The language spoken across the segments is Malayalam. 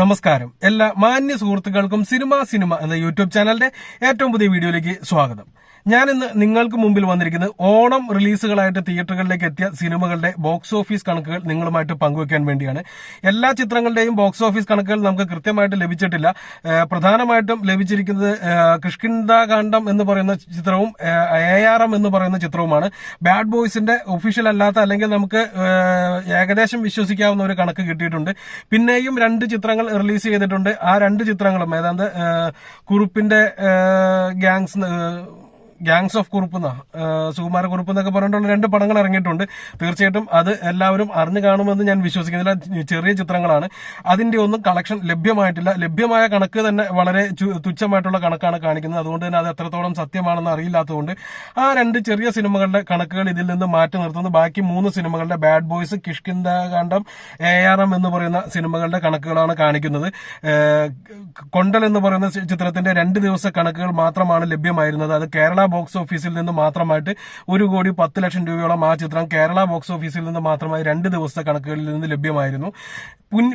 നമസ്കാരം. എല്ലാ മാന്യ സുഹൃത്തുക്കൾക്കും സിനിമ സിനിമ എന്ന യൂട്യൂബ് ചാനലിന്റെ ഏറ്റവും പുതിയ വീഡിയോയിലേക്ക് സ്വാഗതം. ഞാൻ ഇന്ന് നിങ്ങൾക്ക് മുമ്പിൽ വന്നിരിക്കുന്നത് ഓണം റിലീസുകളായിട്ട് തിയേറ്ററുകളിലേക്ക് എത്തിയ സിനിമകളുടെ ബോക്സ് ഓഫീസ് കണക്കുകൾ നിങ്ങളുമായിട്ട് പങ്കുവെക്കാൻ വേണ്ടിയാണ്. എല്ലാ ചിത്രങ്ങളുടെയും ബോക്സ് ഓഫീസ് കണക്കുകൾ നമുക്ക് കൃത്യമായിട്ട് ലഭിച്ചിട്ടില്ല. പ്രധാനമായിട്ടും ലഭിച്ചിരിക്കുന്നത് ഏഹ് എന്ന് പറയുന്ന ചിത്രവും എ ആർ എം എന്ന് പറയുന്ന ചിത്രവുമാണ്. ബാഡ് ബോയ്സിന്റെ ഒഫീഷ്യൽ അല്ലാത്ത അല്ലെങ്കിൽ നമുക്ക് ഏകദേശം വിശ്വസിക്കാവുന്ന ഒരു കണക്ക് കിട്ടിയിട്ടുണ്ട്. പിന്നെയും രണ്ട് ചിത്രങ്ങൾ റിലീസ് ചെയ്തിട്ടുണ്ട്. ആ രണ്ട് ചിത്രങ്ങളും ഏതാണ്ട് കുറുപ്പിന്റെ ഗ്യാങ്സ് ഗ്യാങ്സ് ഓഫ് കുറുപ്പ് എന്ന സുകുമാര കുറുപ്പ് എന്നൊക്കെ പറഞ്ഞിട്ടുള്ള രണ്ട് പടങ്ങൾ ഇറങ്ങിയിട്ടുണ്ട്. തീർച്ചയായിട്ടും അത് എല്ലാവരും അറിഞ്ഞു കാണുമെന്ന് ഞാൻ വിശ്വസിക്കുന്നില്ല. ചെറിയ ചിത്രങ്ങളാണ്. അതിന്റെ ഒന്നും കളക്ഷൻ ലഭ്യമായിട്ടില്ല. ലഭ്യമായ കണക്ക് തന്നെ വളരെ തുച്ഛമായിട്ടുള്ള കണക്കാണ് കാണിക്കുന്നത്. അതുകൊണ്ട് തന്നെ അത് എത്രത്തോളം സത്യമാണെന്ന് അറിയില്ലാത്തതുകൊണ്ട് ആ രണ്ട് ചെറിയ സിനിമകളുടെ കണക്കുകൾ ഇതിൽ നിന്ന് മാറ്റി നിർത്തുന്നു. ബാക്കി മൂന്ന് സിനിമകളുടെ bad boys Kishkindha Kaandam A R M എന്ന് പറയുന്ന സിനിമകളുടെ കണക്കുകളാണ് കാണിക്കുന്നത്. കൊണ്ടൽ എന്ന് പറയുന്ന ചിത്രത്തിന്റെ രണ്ട് ദിവസ കണക്കുകൾ മാത്രമാണ് ലഭ്യമായിരുന്നത്. അത് കേരള ബോക്സ് ഓഫീസിൽ നിന്ന് മാത്രമായിട്ട് ഒരു കോടി പത്ത് ലക്ഷം രൂപയോളം ആ ചിത്രം കേരള ബോക്സ് ഓഫീസിൽ നിന്ന് മാത്രമായി രണ്ട് ദിവസത്തെ കണക്കുകളിൽ നിന്ന് ലഭ്യമായിരുന്നു.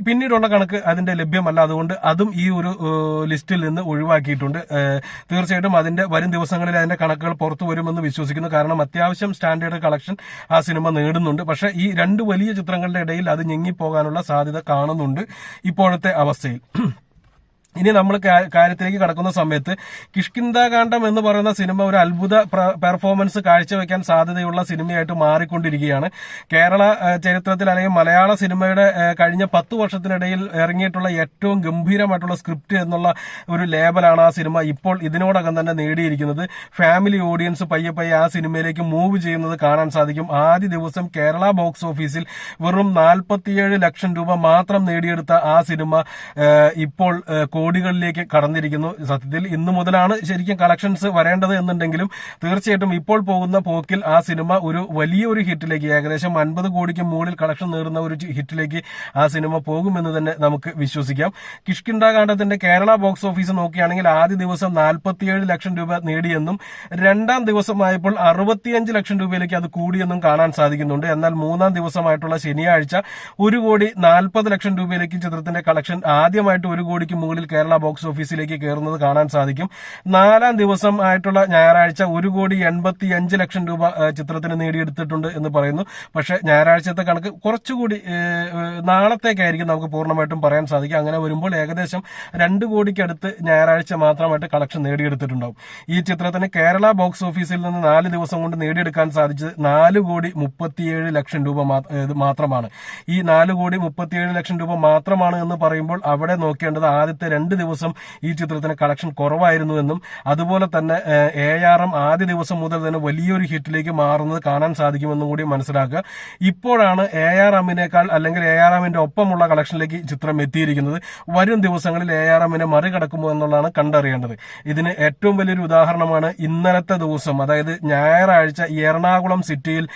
പിന്നീടുള്ള കണക്ക് അതിന്റെ ലഭ്യമല്ല. അതുകൊണ്ട് അതും ഈ ഒരു ലിസ്റ്റിൽ നിന്ന് ഒഴിവാക്കിയിട്ടുണ്ട്. തീർച്ചയായിട്ടും അതിന്റെ വരും ദിവസങ്ങളിൽ അതിന്റെ കണക്കുകൾ പുറത്തു വരുമെന്ന് വിശ്വസിക്കുന്നു. കാരണം അത്യാവശ്യം സ്റ്റാൻഡേർഡ് കളക്ഷൻ ആ സിനിമ നേടുന്നുണ്ട്. പക്ഷെ ഈ രണ്ട് വലിയ ചിത്രങ്ങളുടെ ഇടയിൽ അത് ഞെങ്ങിപ്പോകാനുള്ള സാധ്യത കാണുന്നുണ്ട് ഇപ്പോഴത്തെ അവസ്ഥയിൽ. ഇനി നമ്മൾ കാര്യത്തിലേക്ക് കടക്കുന്ന സമയത്ത് കിഷ്കിന്ദാകാന്ഡം എന്ന് പറയുന്ന സിനിമ ഒരു അത്ഭുത പെർഫോമൻസ് കാഴ്ചവെക്കാൻ സാധ്യതയുള്ള സിനിമയായിട്ട് മാറിക്കൊണ്ടിരിക്കുകയാണ്. കേരള ചരിത്രത്തിൽ അല്ലെങ്കിൽ മലയാള സിനിമയുടെ കഴിഞ്ഞ പത്ത് വർഷത്തിനിടയിൽ ഇറങ്ങിയിട്ടുള്ള ഏറ്റവും ഗംഭീരമായിട്ടുള്ള സ്ക്രിപ്റ്റ് എന്നുള്ള ഒരു ലേബലാണ് ആ സിനിമ ഇപ്പോൾ ഇതിനോടകം തന്നെ നേടിയിരിക്കുന്നത്. ഫാമിലി ഓഡിയൻസ് പയ്യെ പയ്യെ ആ സിനിമയിലേക്ക് മൂവ് ചെയ്യുന്നത് കാണാൻ സാധിക്കും. ആദ്യ ദിവസം കേരള ബോക്സ് ഓഫീസിൽ വെറും നാൽപ്പത്തിയേഴ് ലക്ഷം രൂപ മാത്രം നേടിയെടുത്ത ആ സിനിമ ഇപ്പോൾ കോടികളിലേക്ക് കടന്നിരിക്കുന്നു. സത്യത്തിൽ ഇന്നു മുതലാണ് ശരിക്കും കളക്ഷൻസ് വരേണ്ടത് എന്നുണ്ടെങ്കിലും തീർച്ചയായിട്ടും ഇപ്പോൾ പോകുന്ന പോക്കിൽ ആ സിനിമ ഒരു വലിയൊരു ഹിറ്റിലേക്ക് ഏകദേശം അൻപത് കോടിക്ക് മുകളിൽ കളക്ഷൻ നേടുന്ന ഒരു ഹിറ്റിലേക്ക് ആ സിനിമ പോകുമെന്ന് തന്നെ നമുക്ക് വിശ്വസിക്കാം. കിഷ്കിണ്ടാകാന്ഡത്തിന്റെ കേരള ബോക്സ് ഓഫീസ് നോക്കുകയാണെങ്കിൽ ആദ്യ ദിവസം നാൽപ്പത്തിയേഴ് ലക്ഷം രൂപ നേടിയെന്നും രണ്ടാം ദിവസമായപ്പോൾ അറുപത്തിയഞ്ച് ലക്ഷം രൂപയിലേക്ക് അത് കൂടിയെന്നും കാണാൻ സാധിക്കുന്നുണ്ട്. എന്നാൽ മൂന്നാം ദിവസമായിട്ടുള്ള ശനിയാഴ്ച ഒരു കോടി നാൽപ്പത് ലക്ഷം രൂപയിലേക്ക് ചിത്രത്തിന്റെ കളക്ഷൻ ആദ്യമായിട്ട് ഒരു കോടിക്ക് മുകളിൽ കേരള ബോക്സ് ഓഫീസിലേക്ക് കയറുന്നത് കാണാൻ സാധിക്കും. നാലാം ദിവസം ആയിട്ടുള്ള ഞായറാഴ്ച ഒരു കോടി എൺപത്തി അഞ്ച് ലക്ഷം രൂപ ചിത്രത്തിന് നേടിയെടുത്തിട്ടുണ്ട് എന്ന് പറയുന്നു. പക്ഷേ ഞായറാഴ്ചത്തെ കണക്ക് കുറച്ചുകൂടി നാളത്തേക്കായിരിക്കും നമുക്ക് പൂർണമായിട്ടും പറയാൻ സാധിക്കും അങ്ങനെ വരുമ്പോൾ ഏകദേശം രണ്ട് കോടിക്കടുത്ത് ഞായറാഴ്ച മാത്രമായിട്ട് കളക്ഷൻ നേടിയെടുത്തിട്ടുണ്ടാവും. ഈ ചിത്രത്തിന് കേരള ബോക്സ് ഓഫീസിൽ നിന്ന് നാല് ദിവസം കൊണ്ട് നേടിയെടുക്കാൻ സാധിച്ചത് നാല് കോടി മുപ്പത്തിയേഴ് ലക്ഷം രൂപ മാത്രമാണ്. ഈ നാല് കോടി മുപ്പത്തിയേഴ് ലക്ഷം രൂപ മാത്രമാണ് എന്ന് പറയുമ്പോൾ അവിടെ നോക്കേണ്ടത് ആദ്യത്തെ രണ്ട് ദിവസം ഈ ചിത്രത്തിന് കളക്ഷൻ കുറവായിരുന്നു എന്നും അതുപോലെ തന്നെ എ ആർ എം ആദ്യ ദിവസം മുതൽ തന്നെ വലിയൊരു ഹിറ്റിലേക്ക് മാറുന്നത് കാണാൻ സാധിക്കുമെന്നും കൂടി മനസ്സിലാക്കുക. ഇപ്പോഴാണ് എ ആർ എമ്മിനേക്കാൾ അല്ലെങ്കിൽ എ ആർ എമ്മിന്റെ ഒപ്പമുള്ള കളക്ഷനിലേക്ക് ചിത്രം എത്തിയിരിക്കുന്നത്. വരും ദിവസങ്ങളിൽ എ ആർ എമ്മിനെ മറികടക്കുമോ എന്നുള്ളതാണ് കണ്ടറിയേണ്ടത്. ഇതിന് ഏറ്റവും വലിയൊരു ഉദാഹരണമാണ് ഇന്നലത്തെ ദിവസം. അതായത് ഞായറാഴ്ച എറണാകുളം സിറ്റിയിൽ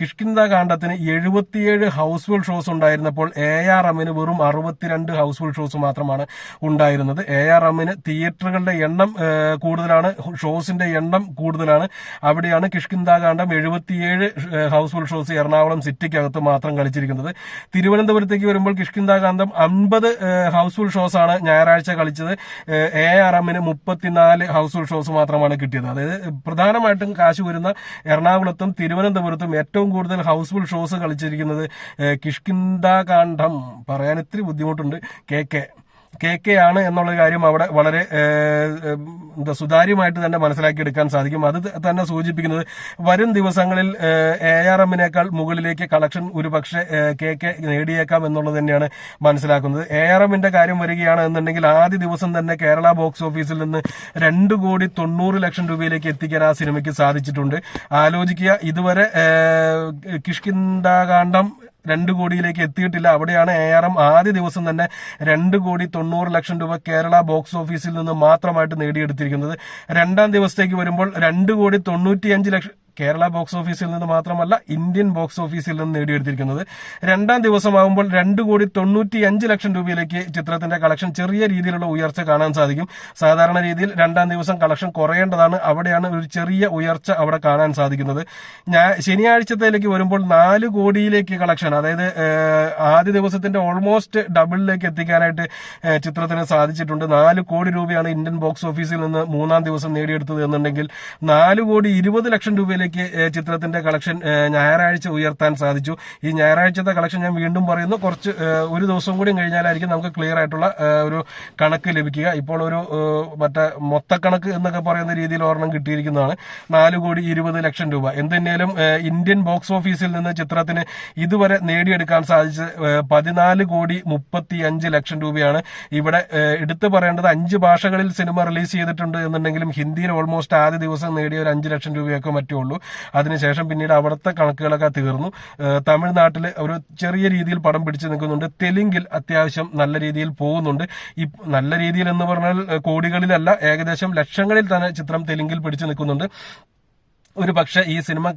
കിഷ്കിന്ത കാണ്ഡത്തിന് എഴുപത്തിയേഴ് ഹൗസ്ഫുൾ ഷോസ് ഉണ്ടായിരുന്നപ്പോൾ എ ആർ എമ്മിന് വെറും അറുപത്തിരണ്ട് ഹൗസ്ഫുൾ ഷോസ് മാത്രമാണ് ഉണ്ടായിരുന്നത്. എ ആർ എമ്മിന് തിയേറ്ററുകളുടെ എണ്ണം കൂടുതലാണ്. ഷോസിന്റെ എണ്ണം കൂടുതലാണ്. അവിടെയാണ് കിഷ്കിന്ദാകാന്ഡം എഴുപത്തിയേഴ് ഹൗസ്ഫുൾ ഷോസ് എറണാകുളം സിറ്റിക്കകത്ത് മാത്രം കളിച്ചിരിക്കുന്നത്. തിരുവനന്തപുരത്തേക്ക് വരുമ്പോൾ കിഷ്കിന്താകാന്തം അൻപത് ഹൗസ്ഫുൾ ഷോസ് ആണ് ഞായറാഴ്ച കളിച്ചത്. എ ആർ എമ്മിന് മുപ്പത്തിനാല് ഹൗസ്ഫുൾ ഷോസ് മാത്രമാണ് കിട്ടിയത്. അതായത് പ്രധാനമായിട്ടും കാശ് വരുന്ന എറണാകുളത്തും തിരുവനന്തപുരത്തും ഏറ്റവും കൂടുതൽ ഹൗസ്ഫുൾ ഷോസ് കളിച്ചിരിക്കുന്നത് കിഷ്കിന്താകാന്ഡം പറയാൻ ഇത്തിരി ബുദ്ധിമുട്ടുണ്ട്. K K. കെ കെ ആണ് എന്നുള്ള കാര്യം അവിടെ വളരെ എന്താ സുതാര്യമായിട്ട് തന്നെ മനസ്സിലാക്കിയെടുക്കാൻ സാധിക്കും. അത് തന്നെ സൂചിപ്പിക്കുന്നത് വരും ദിവസങ്ങളിൽ എ ആർ എമ്മിനേക്കാൾ മുകളിലേക്ക് കളക്ഷൻ ഒരുപക്ഷെ കെ കെ നേടിയേക്കാം എന്നുള്ളത് തന്നെയാണ് മനസ്സിലാക്കുന്നത്. എ ആർ എമ്മിന്റെ കാര്യം വരികയാണ് എന്നുണ്ടെങ്കിൽ ആദ്യ ദിവസം തന്നെ കേരള ബോക്സ് ഓഫീസിൽ നിന്ന് രണ്ട് കോടി തൊണ്ണൂറ് ലക്ഷം രൂപയിലേക്ക് എത്തിക്കാൻ ആ സിനിമയ്ക്ക് സാധിച്ചിട്ടുണ്ട്. ആലോചിക്കുക ഇതുവരെ ഏഹ്, കിഷ്കിന്ദാകാന്ഡം രണ്ട് കോടിയിലേക്ക് എത്തിയിട്ടില്ല. അവിടെയാണ് എ ആർ എം ആദ്യ ദിവസം തന്നെ രണ്ട് കോടി തൊണ്ണൂറ് ലക്ഷം രൂപ കേരള ബോക്സ് ഓഫീസിൽ നിന്ന് മാത്രമായിട്ട് നേടിയെടുത്തിരിക്കുന്നത്. രണ്ടാം ദിവസത്തേക്ക് വരുമ്പോൾ രണ്ട് കോടി തൊണ്ണൂറ്റിയഞ്ച് ലക്ഷം കേരള ബോക്സ് ഓഫീസിൽ നിന്ന് മാത്രമല്ല ഇന്ത്യൻ ബോക്സ് ഓഫീസിൽ നിന്ന് നേടിയെടുത്തിരിക്കുന്നത്. രണ്ടാം ദിവസമാകുമ്പോൾ രണ്ട് കോടി തൊണ്ണൂറ്റി അഞ്ച് ലക്ഷം രൂപയിലേക്ക് ചിത്രത്തിന്റെ കളക്ഷൻ ചെറിയ രീതിയിലുള്ള ഉയർച്ച കാണാൻ സാധിക്കും. സാധാരണ രീതിയിൽ രണ്ടാം ദിവസം കളക്ഷൻ കുറയേണ്ടതാണ്. അവിടെയാണ് ഒരു ചെറിയ ഉയർച്ച അവിടെ കാണാൻ സാധിക്കുന്നത്. ഞാൻ ശനിയാഴ്ചത്തേക്ക് വരുമ്പോൾ നാല് കോടിയിലേക്ക് കളക്ഷൻ അതായത് ആദ്യ ദിവസത്തിന്റെ ഓൾമോസ്റ്റ് ഡബിളിലേക്ക് എത്തിക്കാനായിട്ട് ചിത്രത്തിന് സാധിച്ചിട്ടുണ്ട്. നാല് കോടി രൂപയാണ് ഇന്ത്യൻ ബോക്സ് ഓഫീസിൽ നിന്ന് മൂന്നാം ദിവസം നേടിയെടുത്തത് എന്നുണ്ടെങ്കിൽ നാല് കോടി ഇരുപത് ലക്ഷം രൂപയിലേക്ക് ഏഹ്, ചിത്രത്തിന്റെ കളക്ഷൻ ഞായറാഴ്ച ഉയർത്താൻ സാധിച്ചു. ഈ ഞായറാഴ്ചത്തെ കളക്ഷൻ ഞാൻ വീണ്ടും പറയുന്നു. കുറച്ച് ഒരു ദിവസം കൂടി കഴിഞ്ഞാലായിരിക്കും നമുക്ക് ക്ലിയർ ആയിട്ടുള്ള ഒരു കണക്ക് ലഭിക്കുക. ഇപ്പോൾ ഒരു മറ്റേ മൊത്തക്കണക്ക് എന്നൊക്കെ പറയുന്ന രീതിയിൽ ഒരെണ്ണം കിട്ടിയിരിക്കുന്നതാണ്. നാല് കോടി ഇരുപത് ലക്ഷം രൂപ. എന്തെന്നാലും ഇന്ത്യൻ ബോക്സ് ഓഫീസിൽ നിന്ന് ചിത്രത്തിന് ഇതുവരെ നേടിയെടുക്കാൻ സാധിച്ച് പതിനാല് കോടി മുപ്പത്തി അഞ്ച് ലക്ഷം രൂപയാണ് ഇവിടെ എടുത്തു പറയേണ്ടത്. അഞ്ച് ഭാഷകളിൽ സിനിമ റിലീസ് ചെയ്തിട്ടുണ്ട് എന്നുണ്ടെങ്കിലും ഹിന്ദിയിൽ ഓൾമോസ്റ്റ് ആദ്യ ദിവസം നേടിയ ഒരു അഞ്ച് ലക്ഷം രൂപയൊക്കെ മറ്റേ ഉള്ളൂ. അതിനുശേഷം പിന്നീട് അവിടുത്തെ കണക്കുകളൊക്കെ തീർന്നു. തമിഴ്നാട്ടിൽ ഒരു ചെറിയ രീതിയിൽ പടം പിടിച്ചു നിൽക്കുന്നുണ്ട്. തെലുങ്കിൽ അത്യാവശ്യം നല്ല രീതിയിൽ പോകുന്നുണ്ട്. ഈ നല്ല രീതിയിൽ എന്ന് പറഞ്ഞാൽ കോടികളിലല്ല ഏകദേശം ലക്ഷങ്ങളിൽ തന്നെ ചിത്രം തെലുങ്കിൽ പിടിച്ചു നിൽക്കുന്നുണ്ട്. ഒരു പക്ഷെ ഈ സിനിമ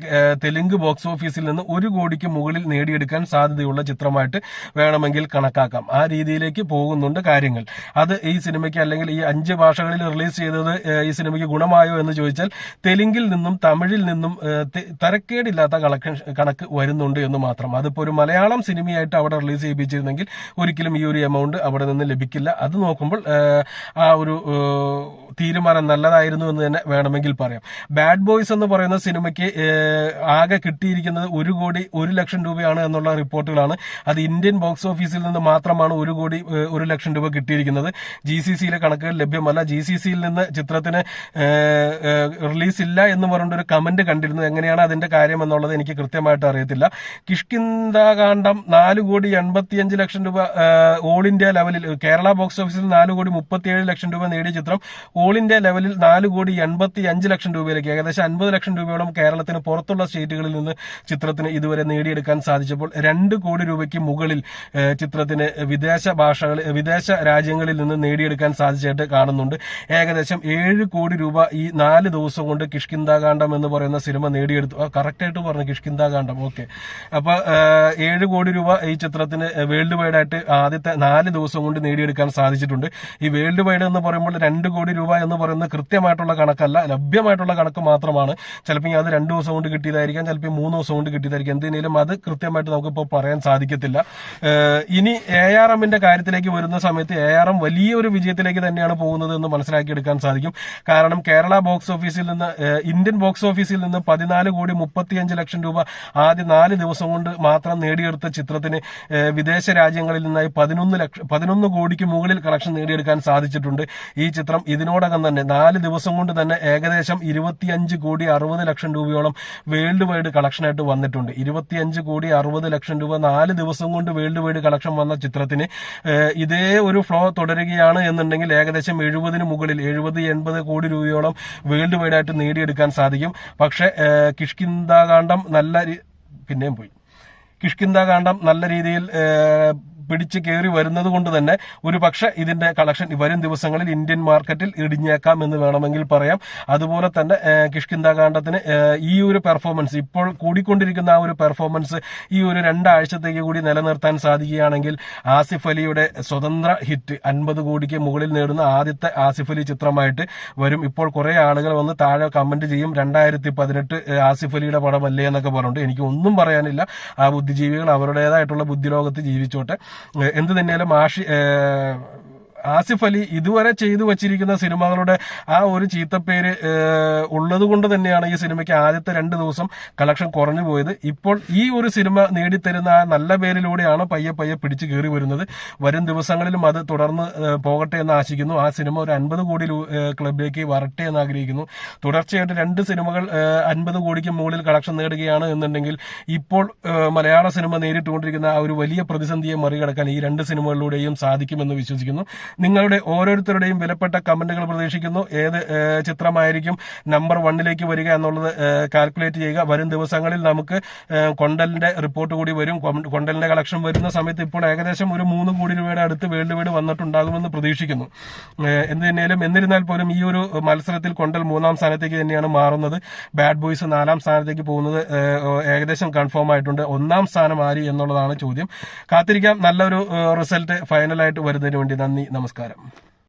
തെലുങ്ക് ബോക്സ് ഓഫീസിൽ നിന്ന് ഒരു കോടിക്ക് മുകളിൽ നേടിയെടുക്കാൻ സാധ്യതയുള്ള ചിത്രമായിട്ട് വേണമെങ്കിൽ കണക്കാക്കാം. ആ രീതിയിലേക്ക് പോകുന്നുണ്ട് കാര്യങ്ങൾ. അത് ഈ സിനിമയ്ക്ക് അല്ലെങ്കിൽ ഈ അഞ്ച് ഭാഷകളിൽ റിലീസ് ചെയ്തത് ഈ സിനിമയ്ക്ക് ഗുണമായോ എന്ന് ചോദിച്ചാൽ തെലുങ്കിൽ നിന്നും തമിഴിൽ നിന്നും തരക്കേടില്ലാത്ത കളക്ഷൻ കണക്ക് വരുന്നുണ്ട് എന്ന് മാത്രം. അതിപ്പോൾ ഒരു മലയാളം സിനിമയായിട്ട് അവിടെ റിലീസ് ചെയ്യിപ്പിച്ചിരുന്നെങ്കിൽ ഒരിക്കലും ഈ ഒരു എമൗണ്ട് അവിടെ നിന്ന് ലഭിക്കില്ല. അത് നോക്കുമ്പോൾ ആ ഒരു തീരുമാനം നല്ലതായിരുന്നു എന്ന് തന്നെ വേണമെങ്കിൽ പറയാം. ബാഡ് ബോയ്സ് എന്ന് പറയുന്ന സിനിമയ്ക്ക് ആകെ കിട്ടിയിരിക്കുന്നത് ഒരു കോടി ഒരു ലക്ഷം രൂപയാണ് എന്നുള്ള റിപ്പോർട്ടുകളാണ്. അത് ഇന്ത്യൻ ബോക്സ് ഓഫീസിൽ നിന്ന് മാത്രമാണ് ഒരു കോടി ഒരു ലക്ഷം രൂപ കിട്ടിയിരിക്കുന്നത്. ജി സി സിയിലെ കണക്കുകൾ ലഭ്യമല്ല. ജി സി സിയിൽ നിന്ന് ചിത്രത്തിന് റിലീസ് ഇല്ല എന്ന് പറഞ്ഞൊരു കമന്റ് കണ്ടിരുന്നു. എങ്ങനെയാണ് അതിന്റെ കാര്യം എന്നുള്ളത് എനിക്ക് കൃത്യമായിട്ട് അറിയത്തില്ല. കിഷ്കിന്താകാന്ഡം നാല് കോടി എൺപത്തിയഞ്ച് ലക്ഷം രൂപ ഓൾ ഇന്ത്യ ലെവലിൽ കേരള ബോക്സ് ഓഫീസിൽ നാല് കോടി മുപ്പത്തിയേഴ് ലക്ഷം രൂപ നേടിയ ചിത്രം ഓൾ ഇന്ത്യ ലെവലിൽ നാല് കോടി എൺപത്തി അഞ്ച് ലക്ഷം രൂപയിലേക്ക് ഏകദേശം അൻപത് ലക്ഷം രൂപയോളം കേരളത്തിന് പുറത്തുള്ള സ്റ്റേറ്റുകളിൽ നിന്ന് ചിത്രത്തിന് ഇതുവരെ നേടിയെടുക്കാൻ സാധിച്ചപ്പോൾ രണ്ട് കോടി രൂപയ്ക്ക് മുകളിൽ ചിത്രത്തിന് വിദേശ ഭാഷകൾ വിദേശ രാജ്യങ്ങളിൽ നിന്ന് നേടിയെടുക്കാൻ സാധിച്ചായിട്ട് കാണുന്നുണ്ട്. ഏകദേശം ഏഴ് കോടി രൂപ ഈ നാല് ദിവസം കൊണ്ട് കിഷ്കിന്താകാന്ഡം എന്ന് പറയുന്ന സിനിമ നേടിയെടുത്തു. കറക്റ്റായിട്ട് പറഞ്ഞു കിഷ്കിന്താകാന്ഡം ഓക്കെ. അപ്പൊ ഏഴ് കോടി രൂപ ഈ ചിത്രത്തിന് വേൾഡ് വൈഡ് ആയിട്ട് ആദ്യത്തെ നാല് ദിവസം കൊണ്ട് നേടിയെടുക്കാൻ സാധിച്ചിട്ടുണ്ട്. ഈ വേൾഡ് വൈഡ് എന്ന് പറയുമ്പോൾ രണ്ട് കോടി രൂപ എന്ന് പറയുന്ന കൃത്യമായിട്ടുള്ള കണക്കല്ല ലഭ്യമായിട്ടുള്ള കണക്ക് മാത്രമാണ്. ചിലപ്പോൾ അത് രണ്ട് ദിവസം കൊണ്ട് കിട്ടിയതായിരിക്കാം ചിലപ്പോൾ മൂന്ന് ദിവസം കൊണ്ട് കിട്ടിയതായിരിക്കാം. എന്തിനേലും അത് കൃത്യമായിട്ട് നമുക്കിപ്പോൾ പറയാൻ സാധിക്കത്തില്ല. ഇനി എ ആർ എമ്മിന്റെ കാര്യത്തിലേക്ക് വരുന്ന സമയത്ത് എ ആർ എം വലിയൊരു വിജയത്തിലേക്ക് തന്നെയാണ് പോകുന്നത് എന്ന് മനസ്സിലാക്കിയെടുക്കാൻ സാധിക്കും. കാരണം കേരള ബോക്സ് ഓഫീസിൽ നിന്ന് ഇന്ത്യൻ ബോക്സ് ഓഫീസിൽ നിന്ന് പതിനാല് കോടി മുപ്പത്തിയഞ്ച് ലക്ഷം രൂപ ആദ്യ നാല് ദിവസം കൊണ്ട് മാത്രം നേടിയെടുത്ത ചിത്രത്തിന് വിദേശ രാജ്യങ്ങളിൽ നിന്നായി പതിനൊന്ന് ലക്ഷം പതിനൊന്ന് കോടിക്ക് മുകളിൽ കളക്ഷൻ നേടിയെടുക്കാൻ സാധിച്ചിട്ടുണ്ട്. ഈ ചിത്രം ഇതിനോടകം തന്നെ നാല് ദിവസം കൊണ്ട് തന്നെ ഏകദേശം ഇരുപത്തിയഞ്ച് കോടി അറുപത് ലക്ഷം രൂപയോളം വേൾഡ് വൈഡ് കളക്ഷനായിട്ട് വന്നിട്ടുണ്ട്. ഇരുപത്തിയഞ്ച് കോടി അറുപത് ലക്ഷം രൂപ നാല് ദിവസം കൊണ്ട് വേൾഡ് വൈഡ് കളക്ഷൻ വന്ന ചിത്രത്തിന് ഇതേ ഒരു ഫ്ലോ തുടരുകയാണ് എന്നുണ്ടെങ്കിൽ ഏകദേശം എഴുപതിന് മുകളിൽ എഴുപത് എൺപത് കോടി രൂപയോളം വേൾഡ് വൈഡായിട്ട് നേടിയെടുക്കാൻ സാധിക്കും. പക്ഷേ കിഷ്കിന്താകാന്ഡം നല്ല പിന്നെയും പോയി. കിഷ്കിന്ദാകാന്ഡം നല്ല രീതിയിൽ പിടിച്ച് കയറി വരുന്നത് കൊണ്ട് തന്നെ ഒരു പക്ഷെ ഇതിന്റെ കളക്ഷൻ വരും ദിവസങ്ങളിൽ ഇന്ത്യൻ മാർക്കറ്റിൽ ഇടിഞ്ഞേക്കാം എന്ന് വേണമെങ്കിൽ പറയാം. അതുപോലെ തന്നെ കിഷ്കിന്താകാന്ഡത്തിന് ഈ ഒരു പെർഫോമൻസ് ഇപ്പോൾ കൂടിക്കൊണ്ടിരിക്കുന്ന ആ ഒരു പെർഫോമൻസ് ഈ ഒരു രണ്ടാഴ്ചത്തേക്ക് കൂടി നിലനിർത്താൻ സാധിക്കുകയാണെങ്കിൽ ആസിഫ് അലിയുടെ സ്വതന്ത്ര ഹിറ്റ് അൻപത് കോടിക്ക് മുകളിൽ നേടുന്ന ആദ്യത്തെ ആസിഫ് അലി ചിത്രമായിട്ട് വരും. ഇപ്പോൾ കുറെ ആളുകൾ വന്ന് താഴെ കമന്റ് ചെയ്യും രണ്ടായിരത്തി പതിനെട്ട് ആസിഫ് അലിയുടെ പടമല്ലേ എന്നൊക്കെ പറഞ്ഞിട്ട് എനിക്ക് ഒന്നും പറയാനില്ല. ആ ബുദ്ധിജീവികൾ അവരുടേതായിട്ടുള്ള ബുദ്ധിലോകത്ത് ജീവിച്ചോട്ടെ. എന്ത് തന്നെയാലും ആഷി ആസിഫ് അലി ഇതുവരെ ചെയ്തു വച്ചിരിക്കുന്ന സിനിമകളുടെ ആ ഒരു ചീത്തപ്പേര് ഉള്ളത് കൊണ്ട് തന്നെയാണ് ഈ സിനിമയ്ക്ക് ആദ്യത്തെ രണ്ട് ദിവസം കളക്ഷൻ കുറഞ്ഞു പോയത്. ഇപ്പോൾ ഈ ഒരു സിനിമ നേടിത്തരുന്ന ആ നല്ല പേരിലൂടെയാണ് പയ്യെ പയ്യെ പിടിച്ചു കയറി വരുന്നത്. വരും ദിവസങ്ങളിലും അത് തുടർന്ന് പോകട്ടെ എന്ന് ആശിക്കുന്നു. ആ സിനിമ ഒരു അൻപത് കോടി ക്ലബിലേക്ക് വരട്ടെ എന്ന് ആഗ്രഹിക്കുന്നു. തുടർച്ചയായിട്ട് രണ്ട് സിനിമകൾ അൻപത് കോടിക്ക് മുകളിൽ കളക്ഷൻ നേടുകയാണ് എന്നുണ്ടെങ്കിൽ ഇപ്പോൾ മലയാള സിനിമ നേരിട്ടുകൊണ്ടിരിക്കുന്ന ആ ഒരു വലിയ പ്രതിസന്ധിയെ മറികടക്കാൻ ഈ രണ്ട് സിനിമകളിലൂടെയും സാധിക്കുമെന്ന് വിശ്വസിക്കുന്നു. നിങ്ങളുടെ ഓരോരുത്തരുടെയും വിലപ്പെട്ട കമന്റുകൾ പ്രതീക്ഷിക്കുന്നു. ഏത് ചിത്രമായിരിക്കും നമ്പർ വണ്ണിലേക്ക് വരിക എന്നുള്ളത് കാൽക്കുലേറ്റ് ചെയ്യുക. വരും ദിവസങ്ങളിൽ നമുക്ക് കൊണ്ടലിന്റെ റിപ്പോർട്ട് കൂടി വരും. കൊണ്ടലിന്റെ കളക്ഷൻ വരുന്ന സമയത്ത് ഇപ്പോൾ ഏകദേശം ഒരു മൂന്ന് കോടി രൂപയുടെ അടുത്ത് വേൾഡ് വൈഡ് വന്നിട്ടുണ്ടാകുമെന്ന് പ്രതീക്ഷിക്കുന്നു. എന്ത് തന്നെയാലും എന്നിരുന്നാൽ പോലും ഈ ഒരു മത്സരത്തിൽ കൊണ്ടൽ മൂന്നാം സ്ഥാനത്തേക്ക് തന്നെയാണ് മാറുന്നത്. ബാഡ് ബോയ്സ് നാലാം സ്ഥാനത്തേക്ക് പോകുന്നത് ഏകദേശം കൺഫേം ആയിട്ടുണ്ട്. ഒന്നാം സ്ഥാനം ആര് എന്നുള്ളതാണ് ചോദ്യം. കാത്തിരിക്കാം. നല്ലൊരു റിസൾട്ട് ഫൈനലായിട്ട് വരുന്നതിന് വേണ്ടി നന്ദി. നമസ്കാരം.